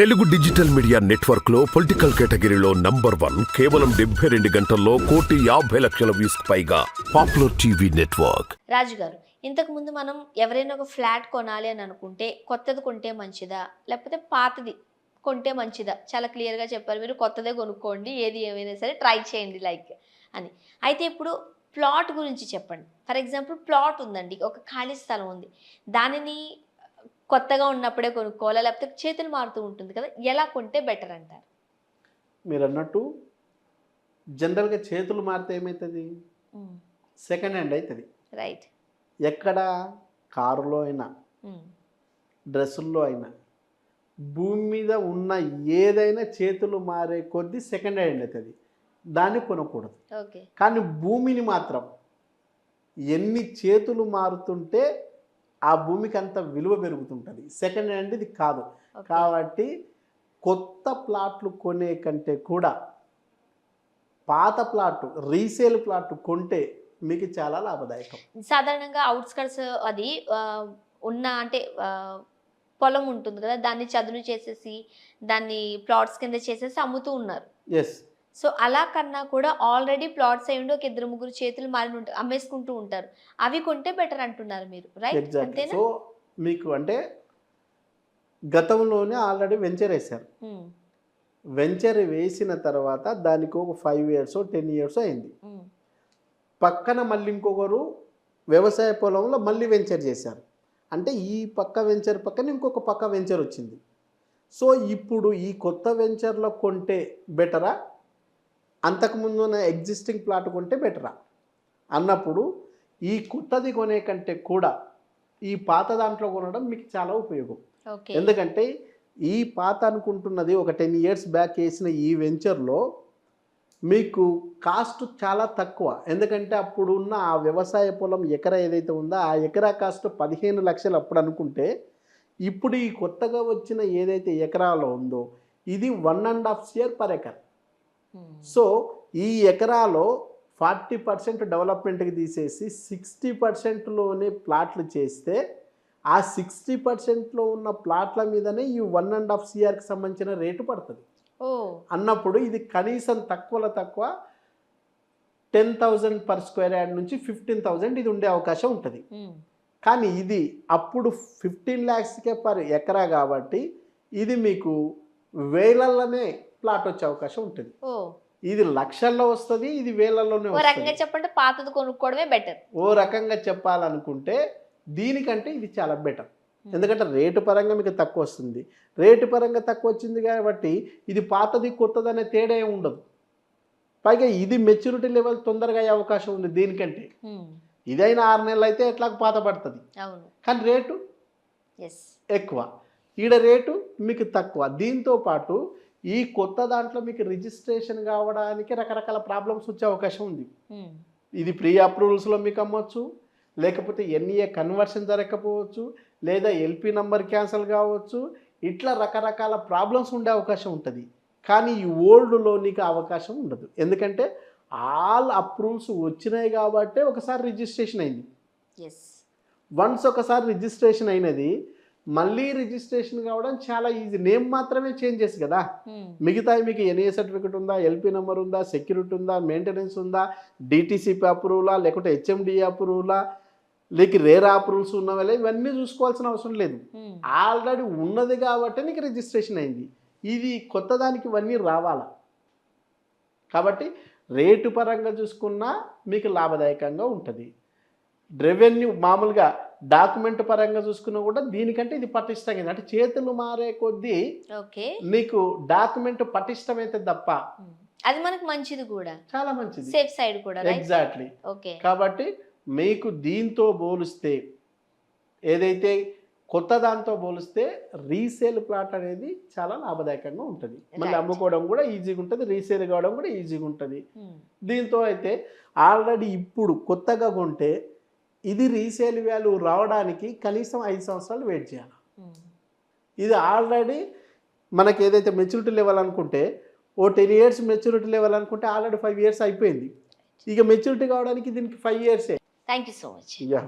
Telugu digital media నెట్వర్క్లో political కేటగిరీలో number one కేవలం డెబ్బై రెండు గంటల్లో కోటి యాభై లక్షల వ్యూస్ పైగా పాపులర్ టీవీ నెట్వర్క్. రాజు గారు ఇంతకు ముందు మనం ఎవరైనా ఒక ఫ్లాట్ కొనాలి అని అనుకుంటే కొత్తది కొంటే మంచిదా? లేకపోతే పాతది కొంటే మంచిదా? చాలా క్లియర్గా చెప్పారు మీరు కొత్తదే కొనుక్కోండి ఏది ఏమైనా సరే ట్రై చేయండి లైక్ అని. అయితే ఇప్పుడు ప్లాట్ గురించి చెప్పండి. ఫర్ ఎగ్జాంపుల్ ప్లాట్ ఉందండి ఒక ఖాళీ స్థలం ఉంది. దానిని కొత్తగా ఉన్నప్పుడే కొనుక్కోవాలా? లేకపోతే చేతులు మారుతూ ఉంటుంది కదా ఎలా కొంటే బెటర్ అంటారు? మీరు అన్నట్టు జనరల్గా చేతులు మారితే ఏమవుతుంది సెకండ్ హ్యాండ్ అవుతుంది రైట్. ఎక్కడ? కారులో అయినా డ్రెస్సుల్లో అయినా భూమి మీద ఉన్న ఏదైనా చేతులు మారే కొద్దీ సెకండ్ హ్యాండ్ అవుతుంది దాన్ని కొనకూడదు. ఓకే. కానీ భూమిని మాత్రం ఎన్ని చేతులు మారుతుంటే ఆ భూమికి అంత విలువ పెరుగుతుంటుంది. సెకండ్ హ్యాండ్ ఇది కాదు. కాబట్టి కొత్త ప్లాట్లు కొనే కంటే కూడా పాత ప్లాట్ రీసేల్ ప్లాట్ కొంటే మీకు చాలా లాభదాయకం. సాధారణంగా అవుట్స్కట్స్ అది ఉన్న అంటే పొలం ఉంటుంది కదా దాన్ని చదును చేసేసి దాన్ని ప్లాట్స్ కింద చేసేసి అమ్ముతూ ఉన్నారు. ఎస్ సో అలా కన్నా కూడా ఆల్రెడీ ప్లాట్స్ అయ్యిండి ఒక ఇద్దరు ముగ్గురు చేతులు మారిన ఉంటారు అమ్మేసుకుంటూ ఉంటారు. అవి కొంటే బెటర్ అంటున్నారు మీరు రైట్? అంతేనా? సో మీకు అంటే గతంలోనే ఆల్రెడీ వెంచర్ వేశారు. ఉమ్, వెంచర్ వేసిన తర్వాత దానికి ఒక ఫైవ్ ఇయర్స్ టెన్ ఇయర్స్ అయింది. పక్కన మళ్ళీ ఇంకొకరు వ్యవసాయ పొలంలో మళ్ళీ వెంచర్ చేశారు. అంటే ఈ పక్క వెంచర్ పక్కన ఇంకొక పక్క వెంచర్ వచ్చింది. సో ఇప్పుడు ఈ కొత్త వెంచర్లో కొంటే బెటరా? అంతకుముందు ఉన్న ఎగ్జిస్టింగ్ ప్లాట్ కొంటే బెటరా అన్నప్పుడు ఈ కొత్తది కొనే కంటే కూడా ఈ పాత దాంట్లో కొనడం మీకు చాలా ఉపయోగం. ఎందుకంటే ఈ పాత అనుకుంటున్నది ఒక టెన్ ఇయర్స్ బ్యాక్ వేసిన ఈ వెంచర్లో మీకు కాస్ట్ చాలా తక్కువ. ఎందుకంటే అప్పుడు ఉన్న ఆ వ్యవసాయ పొలం ఎకరా ఏదైతే ఉందో ఆ ఎకరా కాస్ట్ పదిహేను లక్షలు అప్పుడు అనుకుంటే ఇప్పుడు ఈ కొత్తగా వచ్చిన ఏదైతే ఎకరాలో ఉందో ఇది one and half year per acre so ఈ ఎకరాలో ఫార్టీ పర్సెంట్ డెవలప్మెంట్కి తీసేసి సిక్స్టీ పర్సెంట్లోనే ప్లాట్లు చేస్తే ఆ సిక్స్టీ పర్సెంట్లో ఉన్న ప్లాట్ల మీదనే ఈ వన్ అండ్ హాఫ్ సిఆర్కి సంబంధించిన రేటు పడుతుంది. అన్నప్పుడు ఇది కనీసం తక్కువలో తక్కువ ten thousand per square yard నుంచి ఫిఫ్టీన్ థౌజండ్ ఇది ఉండే అవకాశం ఉంటుంది. ఉమ్, కానీ ఇది అప్పుడు ఫిఫ్టీన్ ల్యాక్స్కే పర్ ఎకరా కాబట్టి ఇది మీకు వేలల్లోనే ప్లాట్ వచ్చే అవకాశం ఉంటుంది. ఇది లక్షల్లో వస్తుంది ఇది రకంగా వస్తుంది. చెప్పంటే పాతది కొనుక్కోవడమే బెటర్ ఓ రకంగా చెప్పాలనుకుంటే దీనికంటే ఇది చాలా బెటర్ ఎందుకంటే రేటు పరంగా మీకు తక్కువ వస్తుంది. రేటు పరంగా తక్కువ వచ్చింది కాబట్టి ఇది పాతది కొత్తది అనే తేడా ఉండదు. పైగా ఇది మెచ్యూరిటీ లెవెల్ తొందరగా అయ్యే అవకాశం ఉంది దీనికంటే. ఇదైనా ఆరు నెలలు అయితే ఎట్లా పాత పడుతుంది. కానీ రేటు ఎక్కువ. ఈడ రేటు మీకు తక్కువ. దీంతో పాటు ఈ కొత్త దాంట్లో మీకు రిజిస్ట్రేషన్ కావడానికి రకరకాల ప్రాబ్లమ్స్ వచ్చే అవకాశం ఉంది. ఇది ప్రీ అప్రూవల్స్లో మీకు అమ్మొచ్చు లేకపోతే ఎన్ఈఏ కన్వర్షన్ జరగకపోవచ్చు లేదా ఎల్పి నంబర్ క్యాన్సిల్ కావచ్చు ఇట్లా రకరకాల ప్రాబ్లమ్స్ ఉండే అవకాశం ఉంటుంది. కానీ ఈ ఓల్డ్లో నీకు అవకాశం ఉండదు. ఎందుకంటే ఆల్ అప్రూవల్స్ వచ్చినాయి కాబట్టే ఒకసారి రిజిస్ట్రేషన్ అయింది. ఎస్ వన్స్ ఒకసారి రిజిస్ట్రేషన్ అయినది మళ్ళీ రిజిస్ట్రేషన్ కావడం చాలా ఈజీ. నేమ్ మాత్రమే చేంజెస్ కదా? మిగతా మీకు ఎన్ఏ సర్టిఫికెట్ ఉందా ఎల్పి నెంబర్ ఉందా సెక్యూరిటీ ఉందా మెయింటెనెన్స్ ఉందా డిటీసీపీ అప్రూవలా లేకుంటే హెచ్ఎండి అప్రూవలా లేక రేర్ అప్రూవల్స్ ఉన్నవలే ఇవన్నీ చూసుకోవాల్సిన అవసరం లేదు. ఆల్రెడీ ఉన్నది కాబట్టి నీకు రిజిస్ట్రేషన్ అయింది. ఇది కొత్త దానికి ఇవన్నీ రావాలా? కాబట్టి రేటు పరంగా చూసుకున్నా మీకు లాభదాయకంగా ఉంటుంది. రెవెన్యూ మామూలుగా డాక్యుమెంట్ పరంగా చూసుకున్నా కూడా దీనికంటే ఇది పటిష్టంగా. అంటే చేతులు మారే కొద్దీ ఓకే. నీకు డాక్యుమెంట్ పటిష్టమైతే తప్ప అది మనకు మంచిది కూడా. చాలా మంచిది. సేఫ్ సైడ్ కూడా ఎగ్జాక్ట్లీ. ఓకే. కాబట్టి మీకు దీంతో పోలిస్తే ఏదైతే కొత్త దాంతో పోలిస్తే రీసేల్ ప్లాట్ అనేది చాలా లాభదాయకంగా ఉంటుంది. మళ్ళీ. అమ్ముకోవడం కూడా ఈజీగా ఉంటుంది రీసేల్ కావడం కూడా ఈజీగా ఉంటుంది. దీంతో అయితే ఆల్రెడీ ఇప్పుడు కొత్తగా కొంటే ఇది రీసేల్ వాల్యూ రావడానికి కనీసం ఐదు సంవత్సరాలు వెయిట్ చేయాలి. ఇది ఆల్రెడీ మనకి ఏదైతే మెచ్యూరిటీ లెవెల్ అనుకుంటే ఓ టెన్ ఇయర్స్ మెచ్యూరిటీ లెవెల్ అనుకుంటే ఆల్రెడీ ఫైవ్ ఇయర్స్ అయిపోయింది. ఇక మెచ్యూరిటీ కావడానికి దీనికి five ఇయర్సే thank you so much yeah